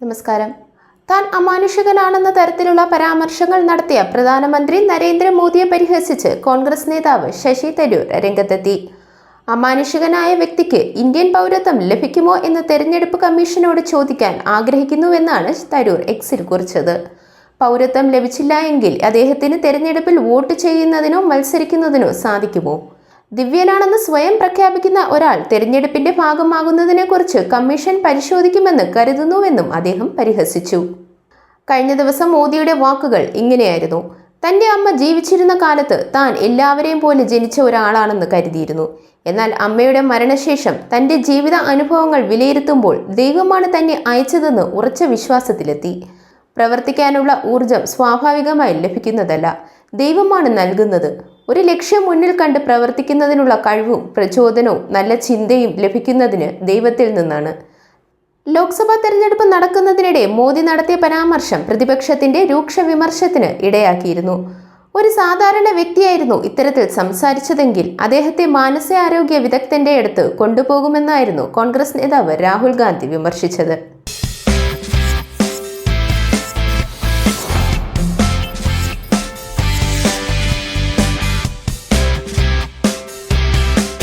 നമസ്കാരം. താൻ അമാനുഷികനാണെന്ന തരത്തിലുള്ള പരാമർശങ്ങൾ നടത്തിയ പ്രധാനമന്ത്രി നരേന്ദ്രമോദിയെ പരിഹസിച്ച് കോൺഗ്രസ് നേതാവ് ശശി തരൂർ രംഗത്തെത്തി. അമാനുഷികനായ വ്യക്തിക്ക് ഇന്ത്യൻ പൗരത്വം ലഭിക്കുമോ എന്ന് തെരഞ്ഞെടുപ്പ് കമ്മീഷനോട് ചോദിക്കാൻ ആഗ്രഹിക്കുന്നുവെന്നാണ് തരൂർ എക്സിൽ കുറിച്ചത്. പൗരത്വം ലഭിച്ചില്ല എങ്കിൽ അദ്ദേഹത്തിന് തെരഞ്ഞെടുപ്പിൽ വോട്ട് ചെയ്യുന്നതിനോ മത്സരിക്കുന്നതിനോ സാധിക്കുമോ? ദിവ്യനാണെന്ന് സ്വയം പ്രഖ്യാപിക്കുന്ന ഒരാൾ തെരഞ്ഞെടുപ്പിന്റെ ഭാഗമാകുന്നതിനെക്കുറിച്ച് കമ്മീഷൻ പരിശോധിക്കുമെന്ന് കരുതുന്നുവെന്നും അദ്ദേഹം പരിഹസിച്ചു. കഴിഞ്ഞ ദിവസം മോദിയുടെ വാക്കുകൾ ഇങ്ങനെയായിരുന്നു. തന്റെ അമ്മ ജീവിച്ചിരുന്ന കാലത്ത് താൻ എല്ലാവരെയും പോലെ ജനിച്ച ഒരാളാണെന്ന് കരുതിയിരുന്നു. എന്നാൽ അമ്മയുടെ മരണശേഷം തന്റെ ജീവിത അനുഭവങ്ങൾ വിലയിരുത്തുമ്പോൾ ദൈവമാണ് തന്നെ അയച്ചതെന്ന് ഉറച്ച വിശ്വാസത്തിലെത്തി. പ്രവർത്തിക്കാനുള്ള ഊർജം സ്വാഭാവികമായി ലഭിക്കുന്നതല്ല ദൈവമാണ് നൽകുന്നത്. ഒരു ലക്ഷ്യം മുന്നിൽ കണ്ട് പ്രവർത്തിക്കുന്നതിനുള്ള കഴിവും പ്രചോദനവും നല്ല ചിന്തയും ലഭിക്കുന്നതിന് ദൈവത്തിൽ നിന്നാണ്. ലോക്സഭാ തെരഞ്ഞെടുപ്പ് നടക്കുന്നതിനിടെ മോദി നടത്തിയ പരാമർശം പ്രതിപക്ഷത്തിന്റെ രൂക്ഷ വിമർശത്തിന് ഇടയാക്കിയിരുന്നു. ഒരു സാധാരണ വ്യക്തിയായിരുന്നു ഇത്തരത്തിൽ സംസാരിച്ചതെങ്കിൽ അദ്ദേഹത്തെ മാനസികാരോഗ്യ വിദഗ്ധന്റെ അടുത്ത് കൊണ്ടുപോകുമെന്നായിരുന്നു കോൺഗ്രസ് നേതാവ് രാഹുൽ ഗാന്ധി വിമർശിച്ചത്.